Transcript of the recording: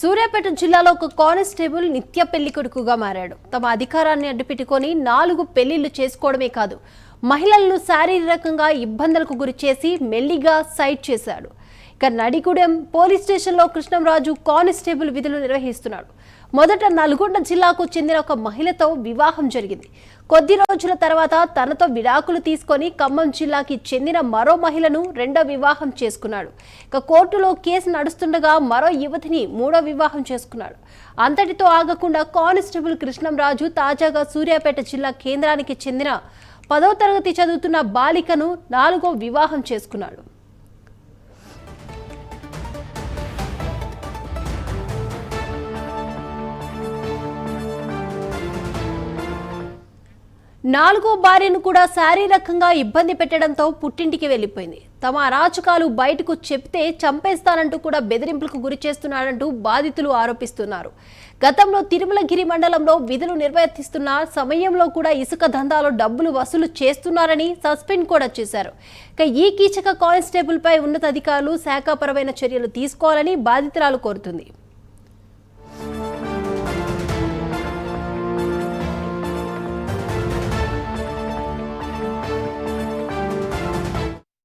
సూర్యాపేట జిల్లాలో ఒక కానిస్టేబుల్ నిత్య పెళ్ళి కొడుకుగా మారాడు. తమ అధికారాన్ని అడ్డుపెట్టుకొని నాలుగు పెళ్ళిళ్ళు చేసుకోవడమే కాదు మహిళలను శారీరకంగా ఇబ్బందులకు గురి చేసి మెల్లిగా సైట్ చేశాడు. ఇక నడిగూడెం పోలీస్ స్టేషన్లో కృష్ణంరాజు కానిస్టేబుల్ విధులు నిర్వహిస్తున్నాడు. మొదట నల్గొండ జిల్లాకు చెందిన ఒక మహిళతో వివాహం జరిగింది. కొద్ది రోజుల తర్వాత తనతో విడాకులు తీసుకొని ఖమ్మం జిల్లాకి చెందిన మరో మహిళను రెండో వివాహం చేసుకున్నాడు. ఇక కోర్టులో కేసు నడుస్తుండగా మరో యువతిని మూడో వివాహం చేసుకున్నాడు. అంతటితో ఆగకుండా కానిస్టేబుల్ కృష్ణంరాజు తాజాగా సూర్యాపేట జిల్లా కేంద్రానికి చెందిన పదో తరగతి చదువుతున్న బాలికను నాలుగో వివాహం చేసుకున్నాడు. నాలుగో భార్యను కూడా శారీరకంగా ఇబ్బంది పెట్టడంతో పుట్టింటికి వెళ్ళిపోయింది తమ అరాచకాలు బయటకు చెప్తే చంపేస్తానంటూ కూడా బెదిరింపులకు గురి చేస్తున్నాడంటూ బాధితులు ఆరోపిస్తున్నారు. గతంలో తిరుమలగిరి మండలంలో విధులు నిర్వర్తిస్తున్న సమయంలో కూడా ఇసుక దందాలో డబ్బులు వసూలు చేస్తున్నారని సస్పెండ్ కూడా చేశారు. ఇక ఈ కీచక కానిస్టేబుల్ పై ఉన్నతాధికారులు శాఖాపరమైన చర్యలు తీసుకోవాలని బాధితురాలు కోరుతుంది.